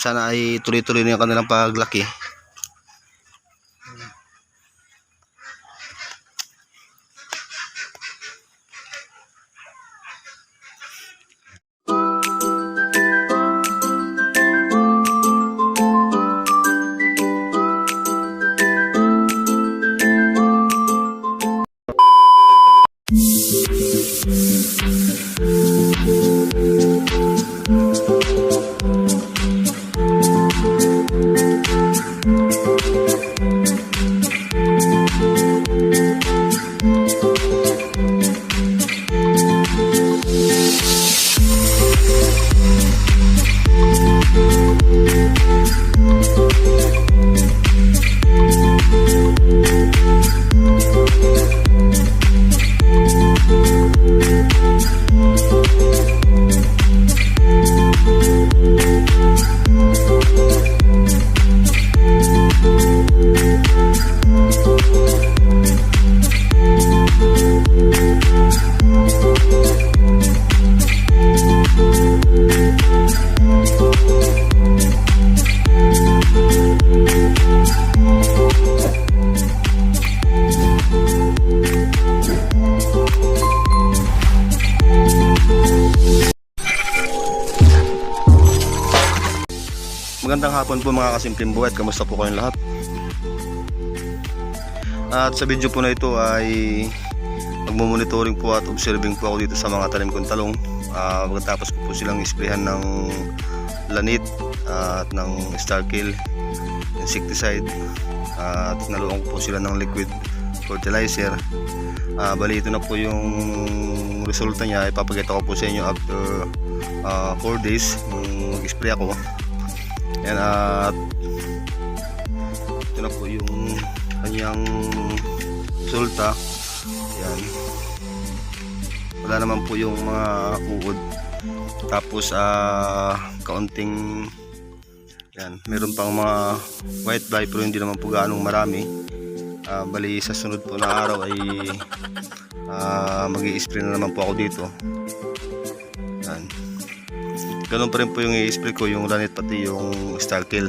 sana ay tuloy-tuloy na yung kanilang paglaki. Magandang hapon po mga kasimpleng buhay at kamusta po kayong lahat? At sa video po na ito ay magmumonitoring po at observing po ako dito sa mga tanim kong talong. Ah, pagkatapos ko po silang isprehan ng lanit at ng star kill insecticide at naluwang ko po sila ng liquid fertilizer. Ah, bali ito na po yung resulta niya. Ipapakita ko po sa inyo after 4 days nung mag-spray ako. Yan at ito na po yung kanyang resulta. Yan. Wala naman po yung mga uod. Tapos ah kaunting yan, meron pang mga white fly pero hindi naman po gaanong marami. Ah, bali sa sunod po na araw ay ah mag-i-spray na naman po ako dito. Yan. Ganun pa rin po yung i-spray ko, yung ranit pati yung star kill.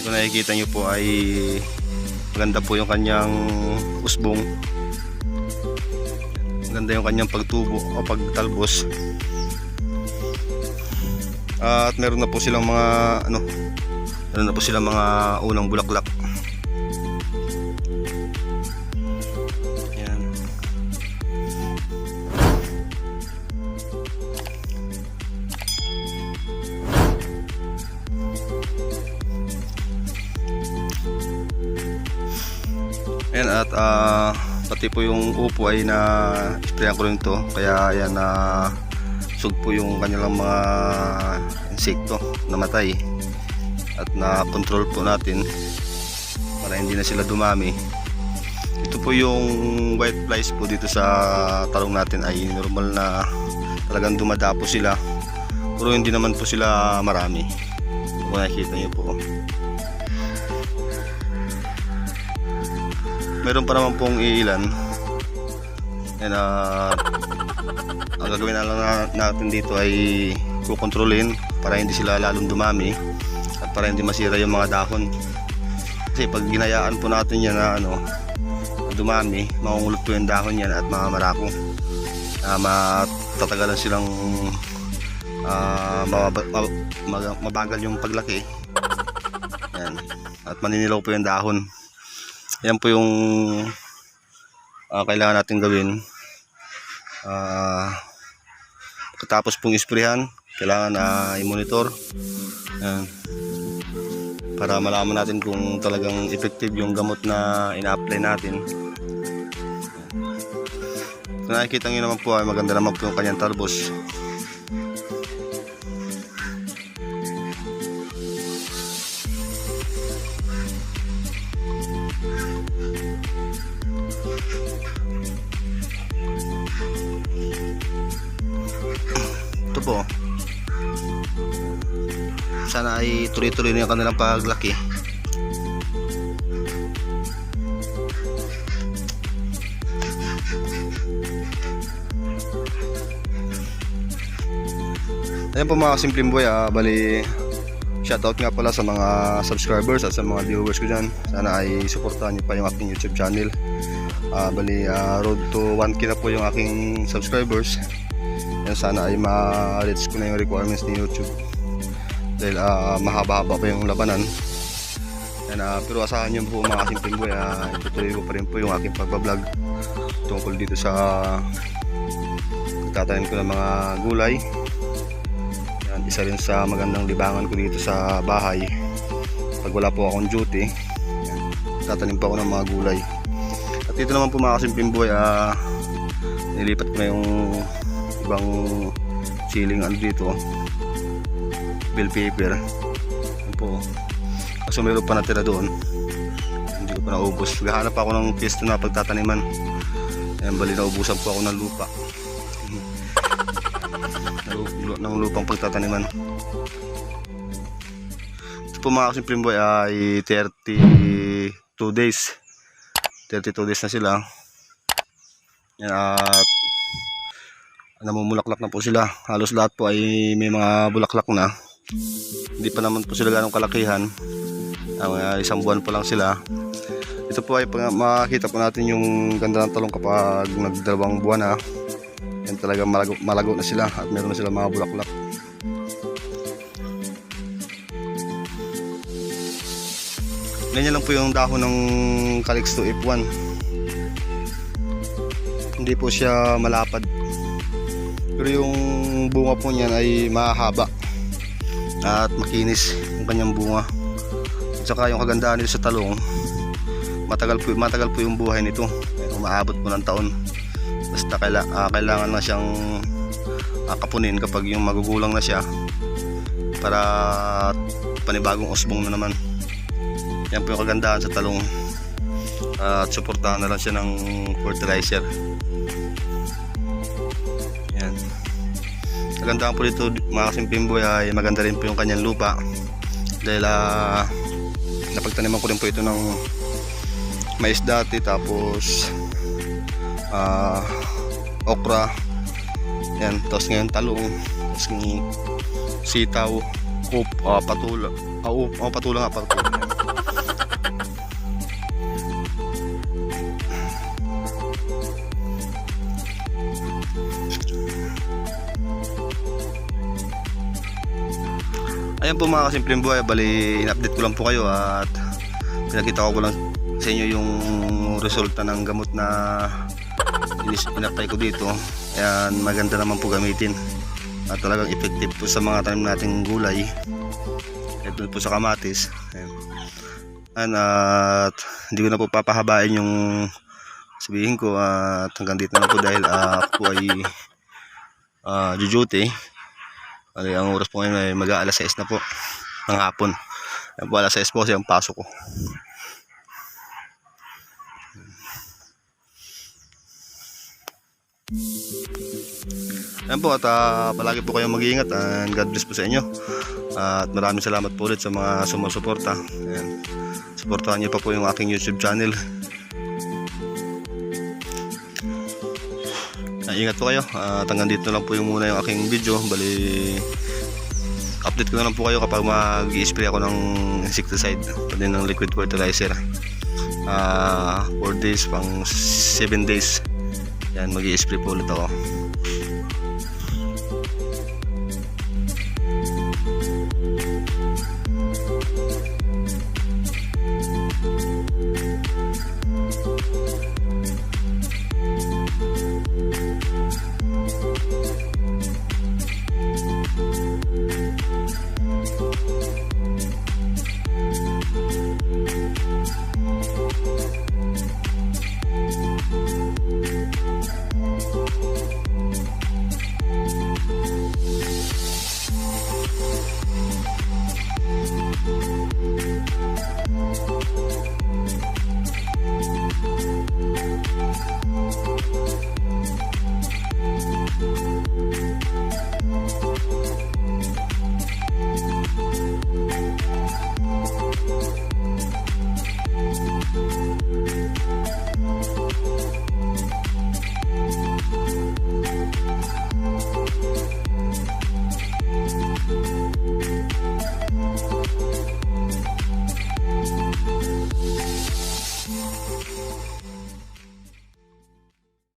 Kung nakikita nyo po ay maganda po yung kanyang usbong. Maganda yung kanyang pagtubo o pagtalbos. At meron na po silang mga ano, meron na po silang mga unang bulaklak. Ayan at ah, pati po yung upo ay na sprayan ko rin to. Kaya ayan na sug po yung kanilang mga insekto namatay at na control po natin para hindi na sila dumami. Ito po yung white flies po dito sa talong natin ay normal na talagang dumadapo sila. Pero hindi naman po sila marami. Kung nakikita nyo po meron pa naman pong iilan. And uh, ang gagawin na lang na- natin dito ay kukontrolin para hindi sila lalong dumami at para hindi masira yung mga dahon. Kasi pag ginayaan po natin yan na ano dumami makungulot po yung dahon yan at mga marako uh, matatagalan silang uh, mababa- mab- mag- mabagal yung paglaki. Yan. At maninilaw po yung dahon yan po yung ah, kailangan natin gawin. Ah, pagkatapos pong isprehan kailangan na i-monitor. Yan. Para malaman natin kung talagang effective yung gamot na ina-apply natin. Kung nakikita nyo naman po ay maganda naman po yung kanyang talbos sana ay tuloy-tuloy na yung kanilang paglaki Ayan po mga simpleng boy, ah, bali shoutout nga pala sa mga subscribers at sa mga viewers ko dyan. Sana ay suportahan niyo pa yung aking YouTube channel. Ah, bali ah, road to 1k na po yung aking subscribers. Yan sana ay ma-reach ko na yung requirements ni YouTube. Dahil ah, mahaba-haba pa yung labanan. Yan, ah, pero asahan niyo po mga simpleng boy, ah, itutuloy ko pa rin po yung aking pagbablog tungkol dito sa tatanim ko ng mga gulay. Yan, isa rin sa magandang libangan ko dito sa bahay pag wala po akong duty. Yan, tatanim pa ako ng mga gulay. At dito naman po mga kasimpleng buhay ah, nilipat ko na yung ibang ceiling ano dito bill paper. Yan po. Kaso meron pa natira doon. Hindi ko pa naubos. Gahanap ako ng pwesto na pagtataniman. Ayan, bali naubusan po ako ng lupa. Ng lupang pagtataniman. Ito po mga kasimpleng boy ay 32 days. 32 days na sila. Yan at namumulaklak na po sila. Halos lahat po ay may mga bulaklak na hindi pa naman po sila ganong kalakihan. Ang uh, isang buwan pa lang sila. Ito po ay makikita po natin yung ganda ng talong kapag nagdalawang buwan na yan talaga malago, malago na sila at meron na sila mga bulaklak. Ganyan lang po yung dahon ng Calixto F1 hindi po siya malapad. Pero yung bunga po niyan ay mahaba at makinis yung kanyang bunga. At saka yung kagandahan nito sa talong matagal po matagal po yung buhay nito. Umaabot po ng taon. Basta kaila, ah, kailangan lang siyang ah, kapunin kapag yung magugulang na siya para panibagong usbong na naman. Yan po yung kagandahan sa talong. At suportahan na lang siya ng fertilizer kagandahan po dito mga kasimpleng boy ay maganda rin po yung kanyang lupa. Dahil ah, napagtaniman ko rin po ito ng mais dati tapos ah okra. Yan tapos ngayon talong tapos ng sitaw kup ah, patula ah, oh, oh, patula nga patula Ayan po mga kasimpleng buhay, bali in-update ko lang po kayo at pinakita ko lang sa inyo yung resulta ng gamot na in-apply ko dito. Ayan, maganda naman po gamitin. At talagang effective po sa mga tanim nating gulay. Ito po sa kamatis. Ayan. Ayan, at hindi ko na po papahabain yung sabihin ko at hanggang dito na po dahil ah, ako ay uh, duty. Bali, ang oras po ngayon ay mag-aalas 6 na po ng hapon. Ayan po, alas 6 po kasi ang pasok ko. Ayan po at ah, palagi po kayong mag-iingat and God bless po sa inyo. at maraming salamat po ulit sa mga sumusuporta. Ayan. Suportahan niyo pa po yung aking YouTube channel. Ah, ingat po kayo. At hanggang dito lang po yung muna yung aking video. Bali, update ko na lang po kayo kapag mag-spray ako ng insecticide. Pwede ng liquid fertilizer. Ah, 4 days, pang 7 days. Yan, mag-i-spray po ulit ako.